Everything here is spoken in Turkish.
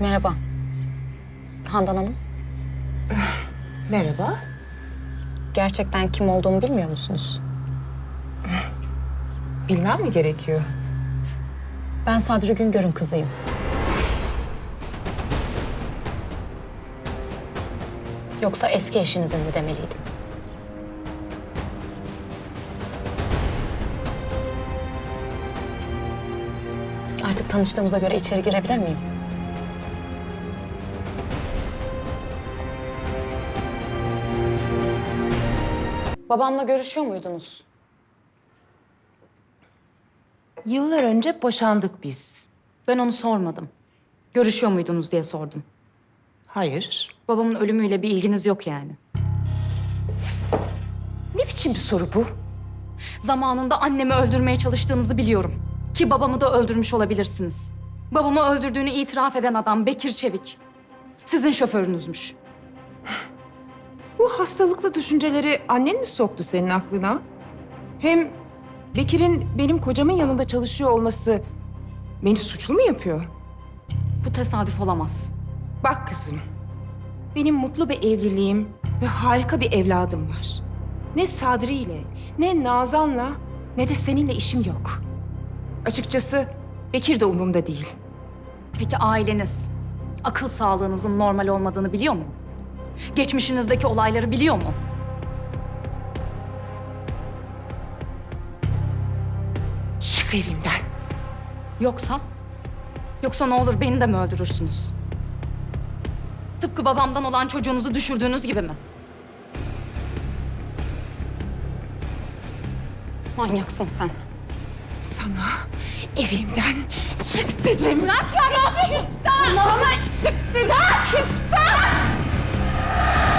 Merhaba. Handan Hanım. Merhaba. Gerçekten kim olduğumu bilmiyor musunuz? Bilmem mi gerekiyor? Ben Sadri Güngör'ün kızıyım. Yoksa eski eşinizin mi demeliydim? Artık tanıştığımıza göre içeri girebilir miyim? Babamla görüşüyor muydunuz? Yıllar önce boşandık biz. Ben onu sormadım. Görüşüyor muydunuz diye sordum. Hayır. Babamın ölümüyle bir ilginiz yok yani. Ne biçim bir soru bu? Zamanında annemi öldürmeye çalıştığınızı biliyorum. Ki babamı da öldürmüş olabilirsiniz. Babamı öldürdüğünü itiraf eden adam Bekir Çevik. Sizin şoförünüzmüş. Bu hastalıklı düşünceleri annen mi soktu senin aklına? Hem Bekir'in benim kocamın yanında çalışıyor olması beni suçlu mu yapıyor? Bu tesadüf olamaz. Bak kızım, benim mutlu bir evliliğim ve harika bir evladım var. Ne Sadri ile, ne Nazan'la, ne de seninle işim yok. Açıkçası Bekir de umurumda değil. Peki aileniz akıl sağlığınızın normal olmadığını biliyor mu? Geçmişinizdeki olayları biliyor mu? Çık evimden. Yoksa? Yoksa ne olur beni de mi öldürürsünüz? Tıpkı babamdan olan çocuğunuzu düşürdüğünüz gibi mi? Manyaksın sen. Sana evimden çık dedim. Bırak ya ne yapıyorsun? Sana çık dedim. Küstah! Bye.